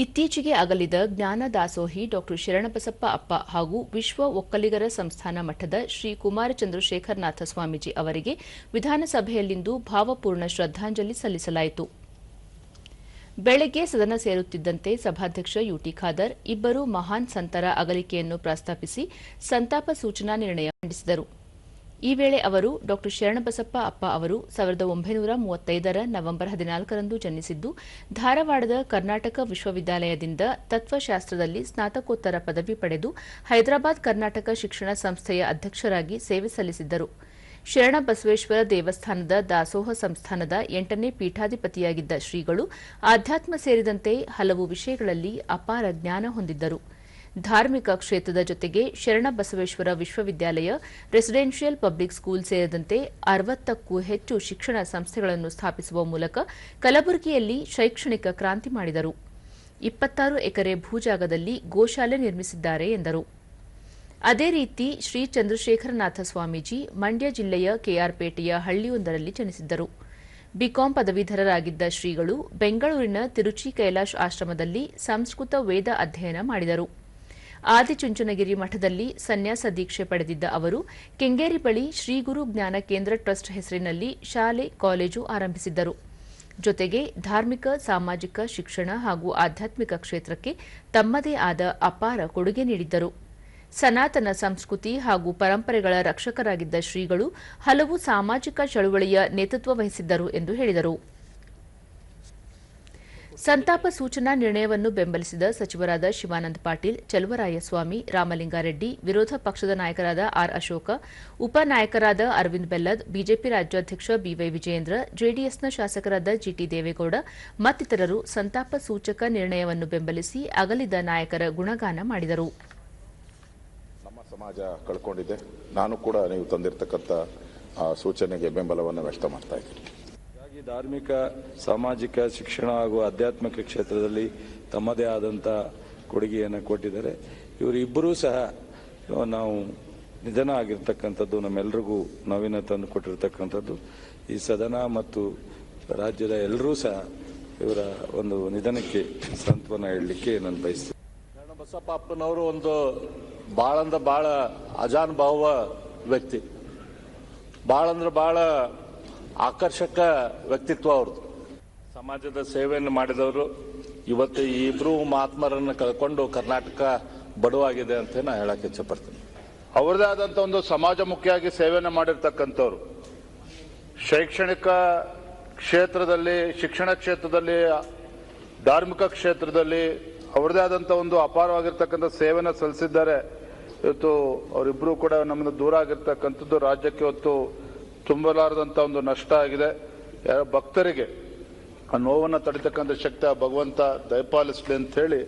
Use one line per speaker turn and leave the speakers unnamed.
ಇತ್ತೀಚೆಗೆ ಅಗಲಿದ ಜ್ಞಾನ ದಾಸೋಹಿ ಡಾ. ಶರಣಬಸಪ್ಪ ಅಪ್ಪ ಹಾಗೂ ವಿಶ್ವ ಒಕ್ಕಲಿಗರ ಸಂಸ್ಥಾನ ಮಠದ ಶ್ರೀ ಕುಮಾರ ಚಂದ್ರಶೇಖರನಾಥ ಸ್ವಾಮೀಜಿ ಅವರಿಗೆ ವಿಧಾನಸಭೆಯಲ್ಲಿಂದು ಭಾವಪೂರ್ಣ ಶ್ರದ್ದಾಂಜಲಿ ಸಲ್ಲಿಸಲಾಯಿತು. ಬೆಳಗ್ಗೆ ಸದನ ಸೇರುತ್ತಿದ್ದಂತೆ ಸಭಾಧ್ಯಕ್ಷ ಯುಟಿ ಖಾದರ್ ಇಬ್ಬರು ಮಹಾನ್ ಸಂತರ ಅಗಲಿಕೆಯನ್ನು ಪ್ರಸ್ತಾಪಿಸಿ ಸಂತಾಪ ಸೂಚನಾ ನಿರ್ಣಯ ಮಂಡಿಸಿದರು. ಈ ವೇಳೆ ಅವರು ಡಾ. ಶರಣಬಸಪ್ಪ ಅಪ್ಪ ಅವರು ಸಾವಿರದ ಒಂಬೈನೂರ ಮೂವತ್ತೈದರ ನವೆಂಬರ್ ಹದಿನಾಲ್ಕರಂದು ಜನಿಸಿದ್ದು, ಧಾರವಾಡದ ಕರ್ನಾಟಕ ವಿಶ್ವವಿದ್ಯಾಲಯದಿಂದ ತತ್ವಶಾಸ್ತ್ರದಲ್ಲಿ ಸ್ನಾತಕೋತ್ತರ ಪದವಿ ಪಡೆದು ಹೈದರಾಬಾದ್ ಕರ್ನಾಟಕ ಶಿಕ್ಷಣ ಸಂಸ್ಥೆಯ ಅಧ್ಯಕ್ಷರಾಗಿ ಸೇವೆ ಸಲ್ಲಿಸಿದ್ದರು. ಶರಣಬಸವೇಶ್ವರ ದೇವಸ್ಥಾನದ ದಾಸೋಹ ಸಂಸ್ಥಾನದ ಎಂಟನೇ ಪೀಠಾಧಿಪತಿಯಾಗಿದ್ದ ಶ್ರೀಗಳು ಆಧ್ಯಾತ್ಮ ಸೇರಿದಂತೆ ಹಲವು ವಿಷಯಗಳಲ್ಲಿ ಅಪಾರ ಜ್ಞಾನ ಹೊಂದಿದ್ದರು. ಧಾರ್ಮಿಕ ಕ್ಷೇತ್ರದ ಜೊತೆಗೆ ಶರಣಬಸವೇಶ್ವರ ವಿಶ್ವವಿದ್ಯಾಲಯ ರೆಸಿಡೆನ್ಷಿಯಲ್ ಪಬ್ಲಿಕ್ ಸ್ಕೂಲ್ ಸೇರಿದಂತೆ ಅರವತ್ತಕ್ಕೂ ಹೆಚ್ಚು ಶಿಕ್ಷಣ ಸಂಸ್ಥೆಗಳನ್ನು ಸ್ಥಾಪಿಸುವ ಮೂಲಕ ಕಲಬುರಗಿಯಲ್ಲಿ ಶೈಕ್ಷಣಿಕ ಕ್ರಾಂತಿ ಮಾಡಿದರು. ಇಪ್ಪತ್ತಾರು ಎಕರೆ ಭೂಜಾಗದಲ್ಲಿ ಗೋಶಾಲೆ ನಿರ್ಮಿಸಿದ್ದಾರೆ ಎಂದರು. ಅದೇ ರೀತಿ ಶ್ರೀ ಚಂದ್ರಶೇಖರನಾಥ ಸ್ವಾಮೀಜಿ ಮಂಡ್ಯ ಜಿಲ್ಲೆಯ ಕೆಆರ್ಪೇಟೆಯ ಹಳ್ಳಿಯೊಂದರಲ್ಲಿ ಜನಿಸಿದ್ದರು. ಬಿಕಾಂ ಪದವೀಧರರಾಗಿದ್ದ ಶ್ರೀಗಳು ಬೆಂಗಳೂರಿನ ತಿರುಚಿ ಕೈಲಾಶ್ ಆಶ್ರಮದಲ್ಲಿ ಸಂಸ್ಕೃತ ವೇದ ಅಧ್ಯಯನ ಮಾಡಿದರು. ಆದಿಚುಂಚನಗಿರಿ ಮಠದಲ್ಲಿ ಸನ್ಯಾಸ ದೀಕ್ಷೆ ಪಡೆದಿದ್ದ ಅವರು, ಕೆಂಗೇರಿ ಬಳಿ ಶ್ರೀಗುರು ಜ್ಞಾನ ಕೇಂದ್ರ ಟ್ರಸ್ಟ್ ಹೆಸರಿನಲ್ಲಿ ಶಾಲೆ, ಕಾಲೇಜು ಆರಂಭಿಸಿದ್ದರು. ಜೊತೆಗೆ ಧಾರ್ಮಿಕ, ಸಾಮಾಜಿಕ, ಶಿಕ್ಷಣ ಹಾಗೂ ಆಧ್ಯಾತ್ಮಿಕ ಕ್ಷೇತ್ರಕ್ಕೆ ತಮ್ಮದೇ ಆದ ಅಪಾರ ಕೊಡುಗೆ ನೀಡಿದ್ದರು. ಸನಾತನ ಸಂಸ್ಕೃತಿ ಹಾಗೂ ಪರಂಪರೆಗಳ ರಕ್ಷಕರಾಗಿದ್ದ ಶ್ರೀಗಳು ಹಲವು ಸಾಮಾಜಿಕ ಚಳುವಳಿಯ ನೇತೃತ್ವ ವಹಿಸಿದ್ದರು ಎಂದು ಹೇಳಿದರು. ಸಂತಾಪ ಸೂಚನಾ ನಿರ್ಣಯವನ್ನು ಬೆಂಬಲಿಸಿದ ಸಚಿವರಾದ ಶಿವಾನಂದ ಪಾಟೀಲ್, ಚಲುವರಾಯಸ್ವಾಮಿ, ರಾಮಲಿಂಗಾರೆಡ್ಡಿ, ವಿರೋಧ ಪಕ್ಷದ ನಾಯಕರಾದ ಆರ್ ಅಶೋಕ ಉಪನಾಯಕರಾದ ಅರವಿಂದ್ ಬೆಲ್ಲದ್, ಬಿಜೆಪಿ ರಾಜ್ಯಾಧ್ಯಕ್ಷ ಬಿವೈ ವಿಜಯೇಂದ್ರ, ಜೆಡಿಎಸ್ನ ಶಾಸಕರಾದ ಜಿಟಿ ದೇವೇಗೌಡ ಮತ್ತಿತರರು ಸಂತಾಪ ಸೂಚಕ ನಿರ್ಣಯವನ್ನು ಬೆಂಬಲಿಸಿ ಅಗಲಿದ ನಾಯಕರ ಗುಣಗಾನ ಮಾಡಿದರು.
ಸಮಾಜ ಕಳ್ಕೊಂಡಿದೆ. ನಾನು ಕೂಡ ನೀವು ತಂದಿರತಕ್ಕಂಥ ಸೂಚನೆಗೆ ಬೆಂಬಲವನ್ನು ವ್ಯಕ್ತ ಮಾಡ್ತಾ ಇದ್ದೀನಿ.
ಧಾರ್ಮಿಕ, ಸಾಮಾಜಿಕ, ಶಿಕ್ಷಣ ಹಾಗೂ ಆಧ್ಯಾತ್ಮಿಕ ಕ್ಷೇತ್ರದಲ್ಲಿ ತಮ್ಮದೇ ಆದಂಥ ಕೊಡುಗೆಯನ್ನು ಕೊಟ್ಟಿದ್ದಾರೆ. ಇವರಿಬ್ಬರೂ ಸಹ ನಾವು ನಿಧನ ಆಗಿರ್ತಕ್ಕಂಥದ್ದು ನಮ್ಮೆಲ್ಲರಿಗೂ ನವೀನ ತಂದು ಕೊಟ್ಟಿರ್ತಕ್ಕಂಥದ್ದು. ಈ ಸದನ ಮತ್ತು ರಾಜ್ಯದ ಎಲ್ಲರೂ ಸಹ ಇವರ ಒಂದು ನಿಧನಕ್ಕೆ ಸಾಂತ್ವನ ಹೇಳಲಿಕ್ಕೆ ನಾನು ಬಯಸ್ತೀನಿ.
ಬಸಪ್ಪ ಅಪ್ಪನವರು ಒಂದು ಭಾಳ ಅಂದ್ರೆ ಭಾಳ ಅಜಾನುಭಾವ ವ್ಯಕ್ತಿ. ಭಾಳ ಅಂದ್ರೆ ಭಾಳ ಆಕರ್ಷಕ ವ್ಯಕ್ತಿತ್ವ ಅವ್ರದ್ದು ಸಮಾಜದ ಸೇವೆಯನ್ನು ಮಾಡಿದವರು ಇವತ್ತು ಈ ಇಬ್ರು ಮಹಾತ್ಮರನ್ನು ಕಳ್ಕೊಂಡು ಕರ್ನಾಟಕ ಬಡವಾಗಿದೆ ಅಂತ ನಾನು ಹೇಳಕ್ಕೆ ಇಚ್ಛಪಡ್ತೀನಿ.
ಅವರದೇ ಆದಂಥ ಒಂದು ಸಮಾಜಮುಖಿಯಾಗಿ ಸೇವೆಯನ್ನು ಮಾಡಿರ್ತಕ್ಕಂಥವ್ರು. ಶೈಕ್ಷಣಿಕ ಕ್ಷೇತ್ರದಲ್ಲಿ ಶಿಕ್ಷಣ ಕ್ಷೇತ್ರದಲ್ಲಿ ಧಾರ್ಮಿಕ ಕ್ಷೇತ್ರದಲ್ಲಿ ಅವರದೇ ಆದಂಥ ಒಂದು ಅಪಾರವಾಗಿರ್ತಕ್ಕಂಥ ಸೇವೆಯನ್ನು ಸಲ್ಲಿಸಿದ್ದಾರೆ. ಇವತ್ತು ಅವರಿಬ್ಬರೂ ಕೂಡ ನಮ್ಮನ್ನು ದೂರ ಆಗಿರ್ತಕ್ಕಂಥದ್ದು ರಾಜ್ಯಕ್ಕೆ ಇವತ್ತು ತುಂಬಲಾರದಂಥ ಒಂದು ನಷ್ಟ ಆಗಿದೆ. ಭಕ್ತರಿಗೆ ಆ ನೋವನ್ನು ತಡಿತಕ್ಕಂಥ ಶಕ್ತಿ ಆ ಭಗವಂತ ದಯಪಾಲಿಸಲಿ ಅಂತ ಹೇಳಿ